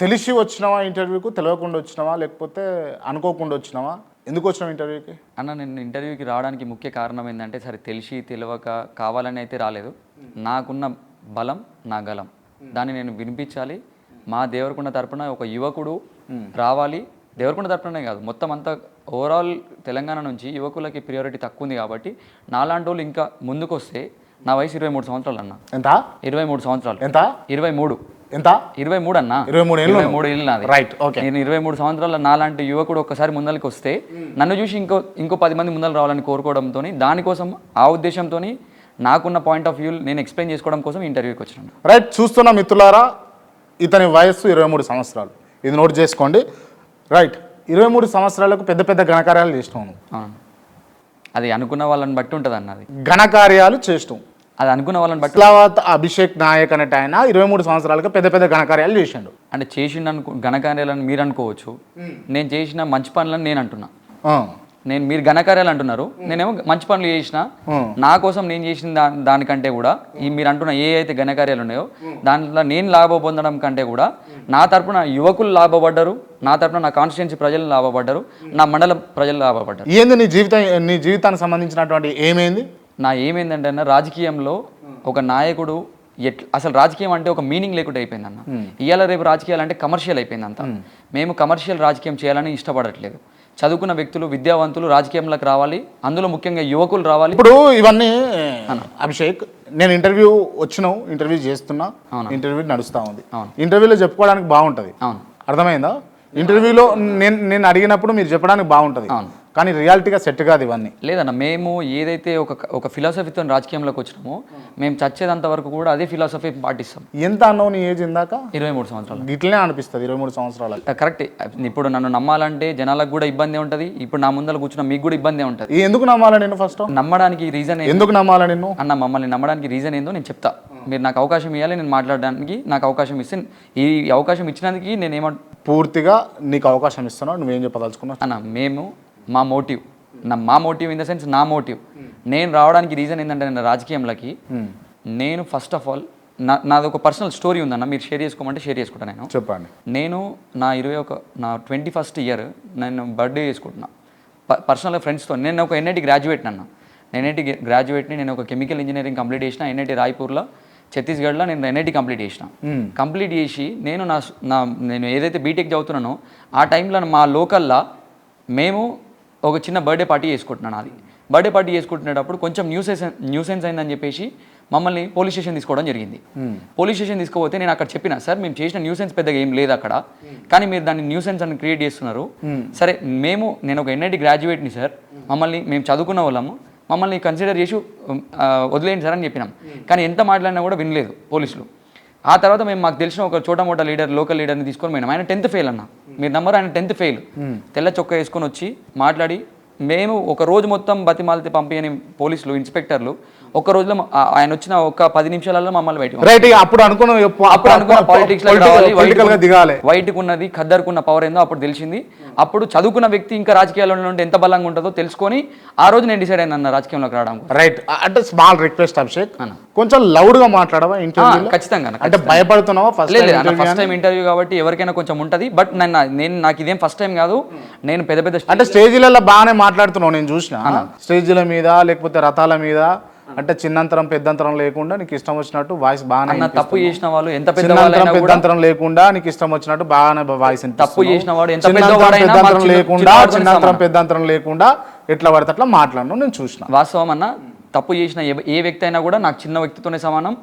తెలిసి వచ్చినావా ఇంటర్వ్యూకు? తెలియకుండా వచ్చినావా? లేకపోతే అనుకోకుండా వచ్చినావా? ఎందుకు వచ్చినావు ఇంటర్వ్యూకి? అన్న నేను ఇంటర్వ్యూకి రావడానికి ముఖ్య కారణం ఏంటంటే సరే తెలిసి తెలియక కావాలని అయితే రాలేదు. నాకున్న బలం నా గలం దాన్ని నేను వినిపించాలి. మా దేవరకొండ తరపున ఒక యువకుడు రావాలి. దేవరకొండ తరపునే కాదు మొత్తం అంతా ఓవరాల్ తెలంగాణ నుంచి యువకులకి ప్రియారిటీ తక్కువ ఉంది కాబట్టి నాలాంటి వాళ్ళు ఇంకా ముందుకు వస్తే నా వయసు ఇరవై మూడు సంవత్సరాలు అన్న. ఎంత? ఇరవై మూడు సంవత్సరాలు. ఎంత? ఇరవై మూడు. ఎంత? ఇరవై మూడు అన్న ఇరవై మూడు ఏళ్ళు మూడు ఏళ్ళు నాది. రైట్ ఓకే నేను ఇరవై మూడు సంవత్సరాల నాలాంటి యువకుడు ఒక్కసారి ముందరికి వస్తే నన్ను చూసి ఇంకో ఇంకో పది మంది ముందర రావాలని కోరుకోవడంతో దానికోసం ఆ ఉద్దేశంతో నాకున్న పాయింట్ ఆఫ్ వ్యూ నేను ఎక్స్ప్లెయిన్ చేసుకోవడం కోసం ఇంటర్వ్యూకి వచ్చినాను. రైట్ చూస్తున్న మిత్రులారా ఇతని వయస్సు ఇరవై మూడు సంవత్సరాలు. ఇది నోట్ చేసుకోండి. రైట్ ఇరవై మూడు సంవత్సరాలకు పెద్ద పెద్ద ఘనకార్యాలు చేసినావు అవును. అది అనుకున్న వాళ్ళని బట్టి ఉంటుంది అన్న అది ఘనకార్యాలు చేసినావు. అది అనుకున్న వాళ్ళని బట్టి ఇస్లామాబాద్ అభిషేక్ నాయక్ అనేట ఆయన ఇరవై మూడు సంవత్సరాలకు పెద్ద పెద్ద ఘనకార్యాలు చేసిండు. అంటే చేసిన అనుకు ఘనకార్యాలను మీరు అనుకోవచ్చు. నేను చేసిన మంచి పనులను నేను అంటున్నా. నేను మీరు ఘనకార్యాలు అంటున్నారు. నేనేమో మంచి పనులు చేసిన నా కోసం నేను చేసిన దా దానికంటే కూడా ఈ మీరు అంటున్న ఏ అయితే ఘనకార్యాలు ఉన్నాయో దాంట్లో నేను లాభ పొందడం కంటే కూడా నా తరపున యువకులు లాభపడ్డారు నా తరపున నా కాన్స్టిట్యున్సీ ప్రజలు లాభపడ్డారు నా మండలం ప్రజలు లాభపడ్డారు. ఏంది నీ జీవితం నీ జీవితానికి సంబంధించినటువంటి ఏమైంది? నా ఏమైందంటే అన్న రాజకీయంలో ఒక నాయకుడు ఎట్ అసలు రాజకీయం అంటే ఒక మీనింగ్ లేకుండా అయిపోయింది అన్న ఇవాళ రేపు రాజకీయాలు అంటే కమర్షియల్ అయిపోయింది అంతా మేము కమర్షియల్ రాజకీయం చేయాలని ఇష్టపడట్లేదు. చదువుకున్న వ్యక్తులు విద్యావంతులు రాజకీయంలోకి రావాలి. అందులో ముఖ్యంగా యువకులు రావాలి. ఇప్పుడు ఇవన్నీ అభిషేక్ నేను ఇంటర్వ్యూ వచ్చినావు ఇంటర్వ్యూ చేస్తున్నా ఇంటర్వ్యూ నడుస్తా ఉంది. అవును. ఇంటర్వ్యూలో చెప్పుకోవడానికి బాగుంటది. అవును. అర్థమైందా? ఇంటర్వ్యూలో నేను నేను అడిగినప్పుడు మీరు చెప్పడానికి బాగుంటది. అవును. కానీ రియాలిటీగా సెట్ కాదు ఇవన్నీ. లేదన్న మేము ఏదైతే ఒక ఒక ఫిలాసఫీతో రాజకీయంలోకి వచ్చినామో మేము చచ్చేదంత వరకు కూడా అదే ఫిలాసఫీ పాటిస్తాం. ఎంత అన్నావు నీ ఏజ్ ఇందాక? ఇరవై మూడు సంవత్సరాలు. ఇట్లనే అనిపిస్తుంది ఇరవై మూడు సంవత్సరాలు కరెక్ట్. ఇప్పుడు నన్ను నమ్మాలంటే జనాలకు కూడా ఇబ్బంది ఉంటుంది. ఇప్పుడు నా ముందర కూర్చున్న మీకు కూడా ఇబ్బంది ఉంటుంది. ఎందుకు నమ్మాలా నేను ఫస్ట్ నమ్మడానికి రీజన్ ఎందుకు నమ్మాలా నిన్ను? అన్న మమ్మల్ని నమ్మడానికి రీజన్ ఏందో నేను చెప్తా. మీరు నాకు అవకాశం ఇవ్వాలి నేను మాట్లాడడానికి నాకు అవకాశం ఇస్తే ఈ అవకాశం ఇచ్చినందుకు నేను ఏమంట పూర్తిగా నీకు అవకాశం ఇస్తున్నావు నువ్వేం చెప్పదలుచుకున్నావు? అన్న మేము మా మోటివ్. నా మా మోటివ్ ఇన్ ద సెన్స్ నా మోటివ్. నేను రావడానికి రీజన్ ఏంటంటే నేను రాజకీయంలోకి నేను ఫస్ట్ ఆఫ్ ఆల్ నా నాది ఒక పర్సనల్ స్టోరీ ఉందన్న మీరు షేర్ చేసుకోమంటే షేర్ చేసుకుంటాను నేను. చెప్పండి. నేను నా ఇరవై ఒక నా ట్వంటీ ఫస్ట్ ఇయర్ నేను బర్త్డే చేసుకుంటున్నా. ప- పర్సనల్గా ఫ్రెండ్స్తో నేను ఒక ఎన్ఐటి గ్రాడ్యుయేట్ అన్న నేను ఎన్ఐటి గ్రాడ్యుయేట్ని నేను ఒక కెమికల్ ఇంజనీరింగ్ కంప్లీట్ చేసిన ఎన్ఐటి రాయ్పూర్లో ఛత్తీస్గఢ్లో నేను ఎన్ఐటి కంప్లీట్ చేసిన. కంప్లీట్ చేసి నేను నా నా నేను ఏదైతే బీటెక్ చదువుతున్నానో ఆ టైంలో మా లోకల్లో మేము ఒక చిన్న బర్త్డే పార్టీ చేసుకుంటున్నాను అది బర్త్డే పార్టీ చేసుకుంటునేటప్పుడు కొంచెం న్యూసెన్స్ న్యూసెన్స్ అయిందని చెప్పేసి మమ్మల్ని పోలీస్ స్టేషన్ తీసుకోవడం జరిగింది. పోలీస్ స్టేషన్ తీసుకుపోతే నేను అక్కడ చెప్పిన సార్ మేము చేసిన న్యూసెన్స్ పెద్దగా ఏం లేదు అక్కడ. కానీ మీరు దాన్ని న్యూసెన్స్ అని క్రియేట్ చేస్తున్నారు. సరే మేము నేను ఒక ఎన్ఐటి గ్రాడ్యుయేట్ని సార్. మమ్మల్ని మేము చదువుకున్న వాళ్ళము. మమ్మల్ని కన్సిడర్ చేసి వదిలేయండి సార్ అని చెప్పినాం. కానీ ఎంత మాట్లాడినా కూడా వినలేదు పోలీసులు. ఆ తర్వాత మేము మాకు తెలిసిన ఒక చోట మోట లీడర్ లోకల్ లీడర్ని తీసుకొని పోయినాం. ఆయన టెన్త్ ఫెయిల్ అన్న. మీరు నమ్మరు ఆయన టెన్త్ ఫెయిల్. తెల్ల చొక్కా వేసుకొని వచ్చి మాట్లాడి మేము ఒక రోజు మొత్తం బతిమాలతి పంపించని పోలీసులు ఇన్స్పెక్టర్లు ఒక రోజులో ఆయన వచ్చిన ఒక పది నిమిషాలలో మమ్మల్ని బయట రైట్ అప్పుడు అనుకున్న అప్పుడు అనుకున్న పాలిటిక్స్ దిగాలి వైట్కి ఉన్నది ఖద్దర్కు ఉన్న పవర్ ఏందో అప్పుడు తెలిసింది. అప్పుడు చదువుకున్న వ్యక్తి ఇంకా రాజకీయాల్లో ఉంటే ఎంత బలంగా ఉంటుందో తెలుసుకొని ఆ రోజు నేను డిసైడ్ అయినా అన్న రాజకీయంలోకి రావడం రైట్ అంటే స్మాల్ రిక్వెస్ట్ అభిషేక్. అన్న. కొంచెం లౌడ్గా మాట్లాడవా ఇంటర్వ్యూ ఖచ్చితంగా అంటే భయపడుతున్నావా ఫస్ట్ లేదు లేదు, అన్న ఫస్ట్ టైం ఇంటర్వ్యూ కాబట్టి ఎవరికైనా కొంచెం ఉంటుంది. బట్ నేను నేను నాకు ఇదేం ఫస్ట్ టైం కాదు. నేను పెద్ద పెద్ద అంటే స్టేజీలలో బాగానే మాట్లాడుతున్నావు నేను చూసిన. స్టేజీల మీద లేకపోతే రథాల మీద అంటే చిన్నంతరం పెద్దంతరం లేకుండా నీకు ఇష్టం వచ్చినట్టు వాయిస్ బాగానే అన్న తప్పు చేసిన వాళ్ళు ఎంత పెద్ద చిన్నంతరం వాళ్ళైనా కూడా పెద్దంతరం లేకుండా నీకు ఇష్టం వచ్చినట్టు బాగానే వాయిస్ తప్పు చేసిన వాడు ఎంత పెద్దంతరం లేకుండా చిన్నంతరం. పెద్దంతరం లేకుండా ఎట్లా పడితే అట్లా మాట్లాడను నేను చూసిన. వాస్తవం అన్న తప్పు చేసిన ఏ వ్యక్తి అయినా కూడా నాకు చిన్న వ్యక్తితోనే సమానం.